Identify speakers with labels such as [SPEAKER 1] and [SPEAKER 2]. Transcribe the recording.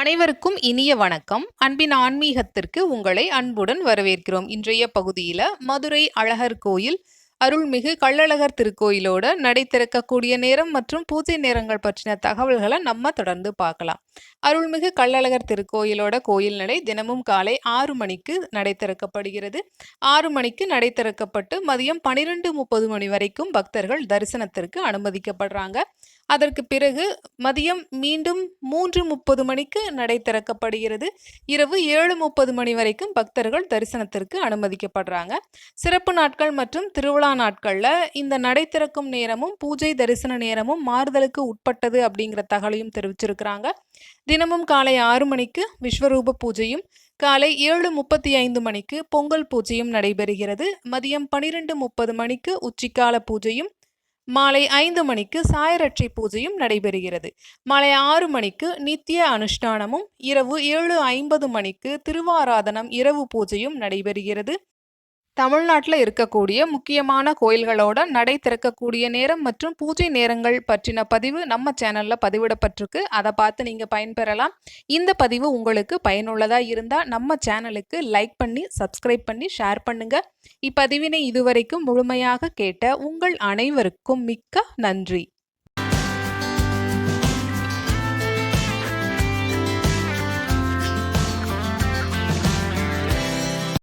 [SPEAKER 1] அனைவருக்கும் இனிய வணக்கம். அன்பின் ஆன்மீகத்திற்கு உங்களை அன்புடன் வரவேற்கிறோம். இன்றைய பகுதியில் மதுரை அழகர் கோயில் அருள்மிகு கள்ளழகர் திருக்கோயிலோட நடை திறக்கக்கூடிய நேரம் மற்றும் பூஜை நேரங்கள் பற்றின தகவல்களை நம்ம தொடர்ந்து பார்க்கலாம். அருள்மிகு கள்ளழகர் திருக்கோயிலோட கோயில் நடை தினமும் காலை ஆறு மணிக்கு நடை திறக்கப்படுகிறது. ஆறு மணிக்கு நடை திறக்கப்பட்டு மதியம் பனிரெண்டு முப்பது மணி வரைக்கும் பக்தர்கள் தரிசனத்திற்கு அனுமதிக்கப்படுறாங்க. அதற்கு பிறகு மதியம் மீண்டும் மூன்று முப்பது மணிக்கு நடை திறக்கப்படுகிறது. இரவு ஏழு முப்பது மணி வரைக்கும் பக்தர்கள் தரிசனத்திற்கு அனுமதிக்கப்படுறாங்க. சிறப்பு நாட்கள் மற்றும் திருவிழா நாட்களில் இந்த நடை திறக்கும் நேரமும் பூஜை தரிசன நேரமும் மாறுதலுக்கு உட்பட்டது அப்படிங்கிற தகவலையும் தெரிவிச்சிருக்கிறாங்க. தினமும் காலை ஆறு மணிக்கு விஸ்வரூப பூஜையும் காலை ஏழு முப்பத்தி ஐந்து மணிக்கு பொங்கல் பூஜையும் நடைபெறுகிறது. மதியம் பனிரெண்டு முப்பது மணிக்கு உச்சிக்கால பூஜையும் மாலை ஐந்து மணிக்கு சாயரட்சை பூஜையும் நடைபெறுகிறது. மாலை ஆறு மணிக்கு நித்திய அனுஷ்டானமும் இரவு ஏழு ஐம்பது மணிக்கு திருவாராதனம் இரவு பூஜையும் நடைபெறுகிறது. தமிழ்நாட்டில் இருக்கக்கூடிய முக்கியமான கோயில்களோட நடை திறக்கக்கூடிய நேரம் மற்றும் பூஜை நேரங்கள் பற்றின பதிவு நம்ம சேனலில் பதிவிடப்பட்டிருக்கு. அதை பார்த்து நீங்கள் பயன்பெறலாம். இந்த பதிவு உங்களுக்கு பயனுள்ளதாக இருந்தால் நம்ம சேனலுக்கு லைக் பண்ணி சப்ஸ்கிரைப் பண்ணி ஷேர் பண்ணுங்கள் இப்பதிவினை இதுவரைக்கும் முழுமையாக கேட்ட உங்கள் அனைவருக்கும் மிக்க நன்றி.